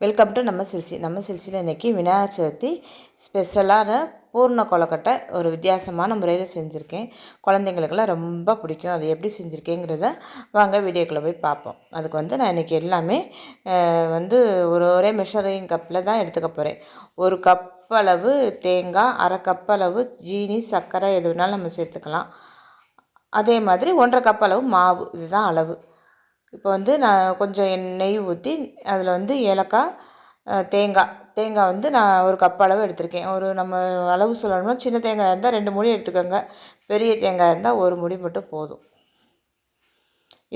Welcome to நம்ம சில்சி. நம்ம சில்சியில் இன்றைக்கி விநாயகர் சதுர்த்தி ஸ்பெஷலான பூர்ண கொலக்கட்டை ஒரு வித்தியாசமான முறையில் செஞ்சுருக்கேன். குழந்தைங்களுக்கெல்லாம் ரொம்ப பிடிக்கும். அது எப்படி செஞ்சுருக்கேங்கிறத வாங்க வீடியோக்குள்ளே போய் பார்ப்போம். அதுக்கு வந்து நான் இன்றைக்கி எல்லாமே வந்து ஒரு ஒரே மெஷரிங் கப்பில் தான் எடுத்துக்க போகிறேன் ஒரு கப் அளவு தேங்காய் அரை கப் அளவு ஜீனி சர்க்கரை எது வேணாலும் நம்ம சேர்த்துக்கலாம். அதே மாதிரி ஒன்றரை கப் அளவு மாவு. இதுதான் அளவு. இப்போ வந்து நான் கொஞ்சம் நெய் ஊற்றி அதில் வந்து ஏலக்காய் தேங்காய். தேங்காய் வந்து நான் ஒரு கப் அளவு எடுத்திருக்கேன். ஒரு நம்ம அளவு சொல்லணும்னா சின்ன தேங்காய் இருந்தால் ரெண்டு முடி எடுத்துக்கோங்க. பெரிய தேங்காய் இருந்தால் ஒரு முடி மட்டும் போதும்.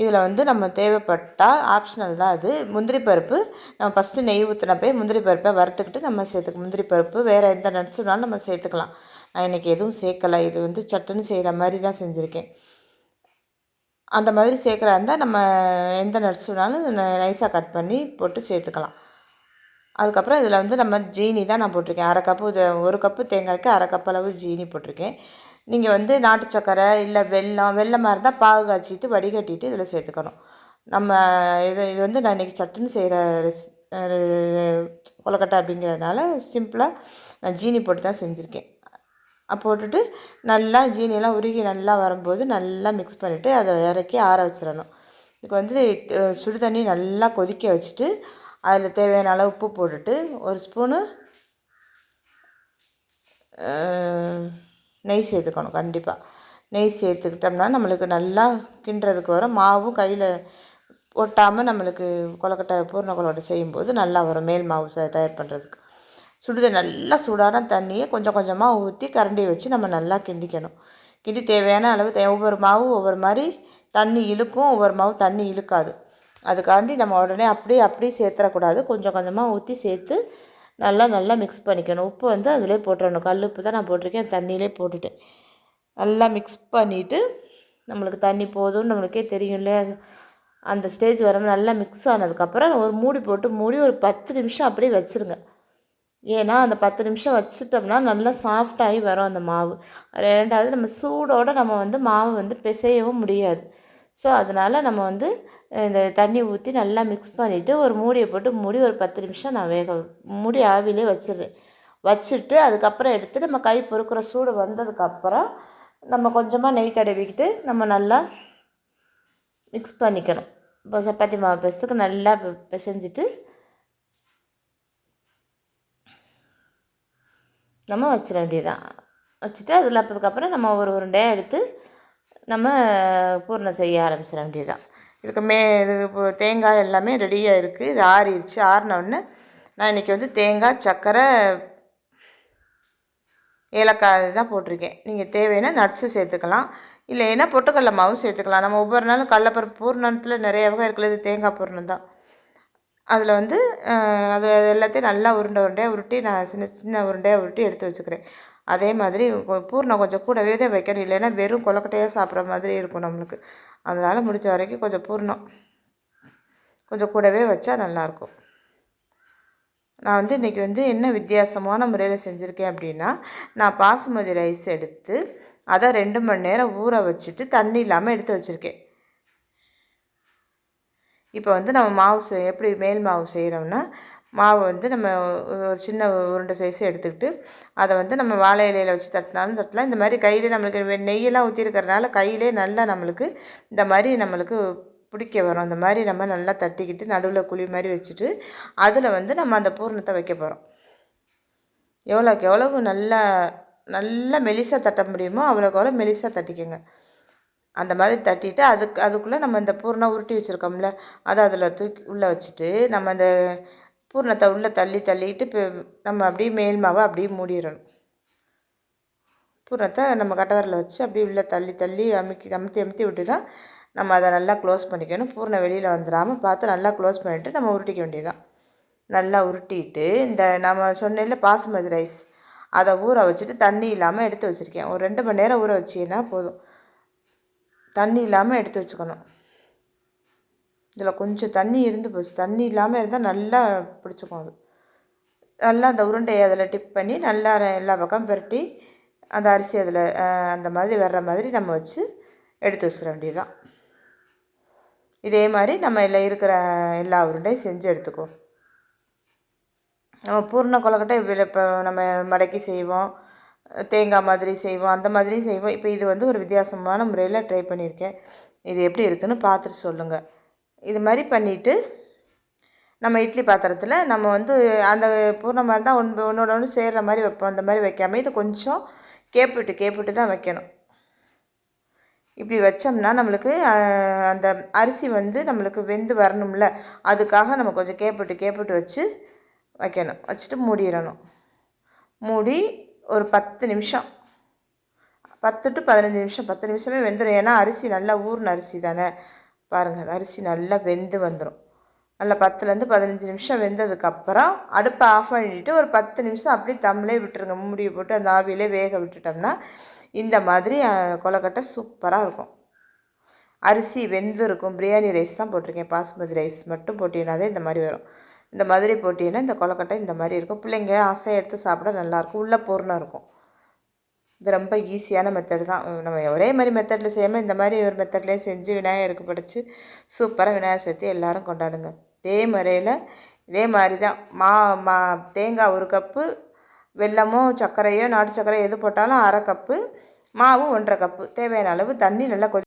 இதில் வந்து நம்ம தேவைப்பட்டால் ஆப்ஷனல் தான் அது. முந்திரி பருப்பு நம்ம ஃபஸ்ட்டு நெய் ஊற்றினப்பே முந்திரி பருப்பை வறுத்துக்கிட்டு நம்ம சேர்த்துக்க முந்திரி பருப்பு வேறு எந்த நட்ஸ் வேணாலும் நம்ம சேர்த்துக்கலாம். நான் இன்றைக்கி எதுவும் சேர்க்கலை. இது வந்து சட்டுன்னு செய்கிற மாதிரி தான் செஞ்சுருக்கேன். அந்த மாதிரி சேர்க்குறா இருந்தால் நம்ம எந்த நட்ஸ் வேணாலும் நைஸாக கட் பண்ணி போட்டு சேர்த்துக்கலாம். அதுக்கப்புறம் இதில் வந்து நம்ம ஜீனி தான் நான் போட்டிருக்கேன். அரை கப்பு இது ஒரு கப்பு தேங்காய்க்கு அரை கப் அளவு ஜீனி போட்டிருக்கேன். நீங்கள் வந்து நாட்டு சக்கரை இல்லை வெல்லம் வெள்ளமாக இருந்தால் பாகு காய்ச்சிட்டு வடிகட்டிட்டு இதில் சேர்த்துக்கணும். நம்ம இது இது வந்து நான் இன்றைக்கி சட்டுன்னு செய்கிற ரெஸ் கொலக்கட்டை அப்படிங்கிறதுனால சிம்பிளாக நான் ஜீனி போட்டு தான் செஞ்சுருக்கேன். போட்டுட்டு நல்லா ஜீனியெல்லாம் உருகி நல்லா வரும்போது நல்லா மிக்ஸ் பண்ணிவிட்டு அதை இறக்கி ஆற வச்சிடணும். இதுக்கு வந்து சுடு தண்ணி நல்லா கொதிக்க வச்சுட்டு அதில் தேவையான அளவு உப்பு போட்டுட்டு ஒரு ஸ்பூனு நெய் சேர்த்துக்கணும் கண்டிப்பாக நெய் சேர்த்துக்கிட்டோம்னா நம்மளுக்கு நல்லா கிண்டுறதுக்கு வரும். மாவும் கையில் ஒட்டாமல் நம்மளுக்கு கொலக்கட்டை பூர்ண கொலக்கட்டை செய்யும்போது நல்லா வரும். மேல் மாவு தயார் பண்ணுறதுக்கு சுடுத நல்லா சூடான தண்ணியை கொஞ்சம் கொஞ்சமாக ஊற்றி கரண்டி வச்சு நம்ம நல்லா கிண்டிக்கணும். கிண்டி தேவையான அளவு ஒவ்வொரு மாவும் ஒவ்வொரு மாதிரி தண்ணி இழுக்கும் ஒவ்வொரு மாவு தண்ணி இழுக்காது. அதுக்காண்டி நம்ம உடனே அப்படியே அப்படியே சேர்த்துடக்கூடாது கொஞ்சம் கொஞ்சமாக ஊற்றி சேர்த்து நல்லா நல்லா மிக்ஸ் பண்ணிக்கணும். உப்பு வந்து அதிலே போட்டுறணும். கல் உப்பு தான் நான் போட்டிருக்கேன். தண்ணியிலே போட்டுட்டேன். நல்லா மிக்ஸ் பண்ணிவிட்டு நம்மளுக்கு தண்ணி போதும்னு நம்மளுக்கே தெரியும் இல்லையா? அந்த ஸ்டேஜ் வர நல்லா மிக்ஸ் ஆனதுக்கப்புறம் ஒரு மூடி போட்டு மூடி ஒரு பத்து நிமிஷம் அப்படியே வச்சுருங்க. ஏன்னா அந்த பத்து நிமிஷம் வச்சுட்டோம்னா நல்லா சாஃப்டாகி வரும் அந்த மாவு. ரெண்டாவது நம்ம சூடோடு நம்ம வந்து மாவு வந்து பிசையவும் முடியாது. ஸோ அதனால் நம்ம வந்து இந்த தண்ணி ஊற்றி நல்லா மிக்ஸ் பண்ணிவிட்டு ஒரு மூடியை போட்டு மூடி ஒரு பத்து நிமிஷம் நான் வேக மூடி ஆவிலே வச்சிடுறேன் வச்சுட்டு அதுக்கப்புறம் எடுத்து நம்ம கை பொறுக்கிற சூடு வந்ததுக்கப்புறம் நம்ம கொஞ்சமாக நெய் தடவிக்கிட்டு நம்ம நல்லா மிக்ஸ் பண்ணிக்கணும். இப்போ சப்பாத்தி மாவு பெசத்துக்கு நல்லா பிசைஞ்சிட்டு நம்ம வச்சிட வேண்டியதுதான். வச்சுட்டு அதில் அப்பதுக்கப்புறம் நம்ம ஒரு உருண்டையாக எடுத்து நம்ம பூர்ணம் செய்ய ஆரம்பிச்சிட வேண்டியதுதான். இதுக்கு மே இது இப்போ தேங்காய் எல்லாமே ரெடியாக இருக்குது இது ஆறிடுச்சு. ஆறினவுடனே நான் இன்றைக்கி வந்து தேங்காய் சர்க்கரை ஏலக்காய் தான் போட்டிருக்கேன். நீங்கள் தேவைன்னா நட்ஸு சேர்த்துக்கலாம். இல்லைன்னா பொட்டுக்கடல மாவும் சேர்த்துக்கலாம். நம்ம ஒவ்வொரு நாளும் கடலப்பருப்பு பூர்ணத்தில் நிறைய வகை இருக்குது இது தேங்காய் பூர்ணம் தான். அதில் வந்து அது அது எல்லாத்தையும் நல்லா உருண்டை உருண்டையாக உருட்டி நான் சின்ன சின்ன உருண்டையாக உருட்டி எடுத்து வச்சுக்கிறேன். அதே மாதிரி பூர்ணம் கொஞ்சம் கூடவே தான் வைக்கணும். இல்லைன்னா வெறும் கொலக்கட்டையாக சாப்பிட்ற மாதிரி இருக்கும் நம்மளுக்கு. அதனால் முடிஞ்ச வரைக்கும் கொஞ்சம் பூர்ணம். கொஞ்சம் கூடவே வச்சா நல்லாயிருக்கும் நான் வந்து இன்றைக்கி வந்து என்ன வித்தியாசமான முறையில் செஞ்சுருக்கேன் அப்படின்னா நான் பாசுமதி ரைஸ் எடுத்து அதை ரெண்டு மணி நேரம் ஊற வச்சுட்டு தண்ணி இல்லாமல் எடுத்து வச்சுருக்கேன். இப்போ வந்து நம்ம மாவு செய் எப்படி மேல் மாவு செய்கிறோம்னா மாவு வந்து நம்ம ஒரு சின்ன உருண்டை சைஸ் எடுத்துக்கிட்டு அதை வந்து நம்ம வாழை இலையில் வச்சு தட்டினாலும் தட்டலாம். இந்த மாதிரி கையிலே நம்மளுக்கு நெய்யெல்லாம் ஊற்றிருக்கறனால கையிலே நல்லா நம்மளுக்கு இந்த மாதிரி நம்மளுக்கு பிடிக்க வரும். அந்த மாதிரி நம்ம நல்லா தட்டிக்கிட்டு நடுவில் குழி மாதிரி வச்சுட்டு அதில் வந்து நம்ம அந்த பூர்ணத்தை வைக்க போகிறோம் எவ்வளோக்கு எவ்வளவு நல்லா நல்லா மெலிசாக தட்ட முடியுமோ அவ்வளோக்கு அவ்வளோ மெலிசாக தட்டிக்கோங்க. அந்த மாதிரி தட்டிட்டு அதுக்கு அதுக்குள்ளே நம்ம இந்த பூர்ணம் உருட்டி வச்சுருக்கோம்ல அதை அதில் தூக்கி உள்ளே வச்சுட்டு நம்ம அந்த பூர்ணத்தை உள்ளே தள்ளி தள்ளிட்டு இப்போ நம்ம அப்படியே மேல் மாவை அப்படியே மூடிடணும். பூர்ணத்தை நம்ம கட்டவரில் வச்சு அப்படியே உள்ளே தள்ளி தள்ளி அமுக்கி அமுத்தி அமுத்தி விட்டு தான் நம்ம அதை நல்லா க்ளோஸ் பண்ணிக்கணும். பூர்ணம் வெளியில் வந்துடாமல் பார்த்து நல்லா க்ளோஸ் பண்ணிவிட்டு நம்ம உருட்டிக்க வேண்டியதான் நல்லா உருட்டிட்டு இந்த நம்ம சொன்னேன்ல பாசுமதி ரைஸ் அதை ஊற வச்சுட்டு தண்ணி இல்லாமல் எடுத்து வச்சுருக்கேன். ஒரு ரெண்டு மணி நேரம் ஊற வச்சிங்கன்னா போதும். தண்ணி இல்லாமல் எடுத்து வச்சுக்கணும். இதில் கொஞ்சம் தண்ணி இருந்து போச்சு. தண்ணி இல்லாமல் இருந்தால் நல்லா பிடிச்சிக்கும் அது. நல்லா அந்த உருண்டையை அதில் டிப் பண்ணி நல்லா எல்லா பக்கம் புரட்டி அந்த அரிசி அதில் அந்த மாதிரி வர்ற மாதிரி நம்ம வச்சு எடுத்து வச்சிட வேண்டியதுதான். இதே மாதிரி நம்ம இதில் இருக்கிற எல்லா உருண்டையும் செஞ்சு எடுத்துக்குவோம். நம்ம பூர்ண கொலக்கட்டை இப்போ நம்ம மடக்கி செய்வோம். தேங்காய் மாதிரி செய்வோம் அந்த மாதிரி செய்வோம். இப்போ இது வந்து ஒரு வித்தியாசமான முறையில் ட்ரை பண்ணியிருக்கேன் இது எப்படி இருக்குன்னு பார்த்துட்டு சொல்லுங்கள் இது மாதிரி பண்ணிவிட்டு நம்ம இட்லி பாத்திரத்தில் நம்ம வந்து அந்த பூர்ணமாக இருந்தால் ஒன்று ஒன்றோட ஒன்று சேர்கிற மாதிரி வைப்போம். அந்த மாதிரி வைக்காமல் இது கொஞ்சம் கேப்பிட்டு கேப்பிட்டு தான் வைக்கணும். இப்படி வச்சோம்னா நம்மளுக்கு அந்த அரிசி வந்து நம்மளுக்கு வெந்து வரணும்ல அதுக்காக நம்ம கொஞ்சம் கேப்பிட்டு கேப்பிட்டு வச்சு வைக்கணும். வச்சுட்டு மூடிடணும். மூடி ஒரு பத்து நிமிஷம். பத்து டு பதினஞ்சு நிமிஷம். பத்து நிமிஷமே வெந்துடும் ஏன்னா அரிசி நல்லா ஊர்ன அரிசி தானே? பாருங்கள் அரிசி நல்லா வெந்து வந்துடும் நல்லா பத்துலேருந்து பதினஞ்சு நிமிஷம் வெந்ததுக்கப்புறம் அடுப்பை ஆஃப் பண்ணிவிட்டு ஒரு பத்து நிமிஷம் அப்படியே தம்மிலே விட்டுருங்க. மூடியை போட்டு அந்த ஆவியிலே வேக விட்டுட்டோம்னா இந்த மாதிரி கொலக்கட்டை சூப்பராக இருக்கும். அரிசி வெந்து இருக்கும். பிரியாணி ரைஸ் தான் போட்டிருக்கேன். பாஸ்மதி ரைஸ் மட்டும் போட்டீங்கன்னாதே இந்த மாதிரி வரும். இந்த மாதிரி போட்டீங்கன்னா இந்த கொலக்கட்டை இந்த மாதிரி இருக்கும். பிள்ளைங்க ஆசையாக எடுத்து சாப்பிட நல்லாயிருக்கும். உள்ள பூர்ணம் இருக்கும். இது ரொம்ப ஈஸியான மெத்தடு தான். நம்ம ஒரே மாதிரி மெத்தடில் செய்யாமல் இந்த மாதிரி ஒரு மெத்தட்லேயே செஞ்சு விநாயகருக்கு படித்து சூப்பராக விநாயகர் சதுர்த்தி எல்லோரும் கொண்டாடுங்க. இதே முறையில் இதே மாதிரி தான். மா மா தேங்காய் ஒரு கப்பு வெல்லமோ சர்க்கரையோ நாட்டு சர்க்கரையோ எது போட்டாலும் அரை கப்பு மாவும் ஒன்றரை கப்பு தேவையான அளவு தண்ணி நல்லா கொதி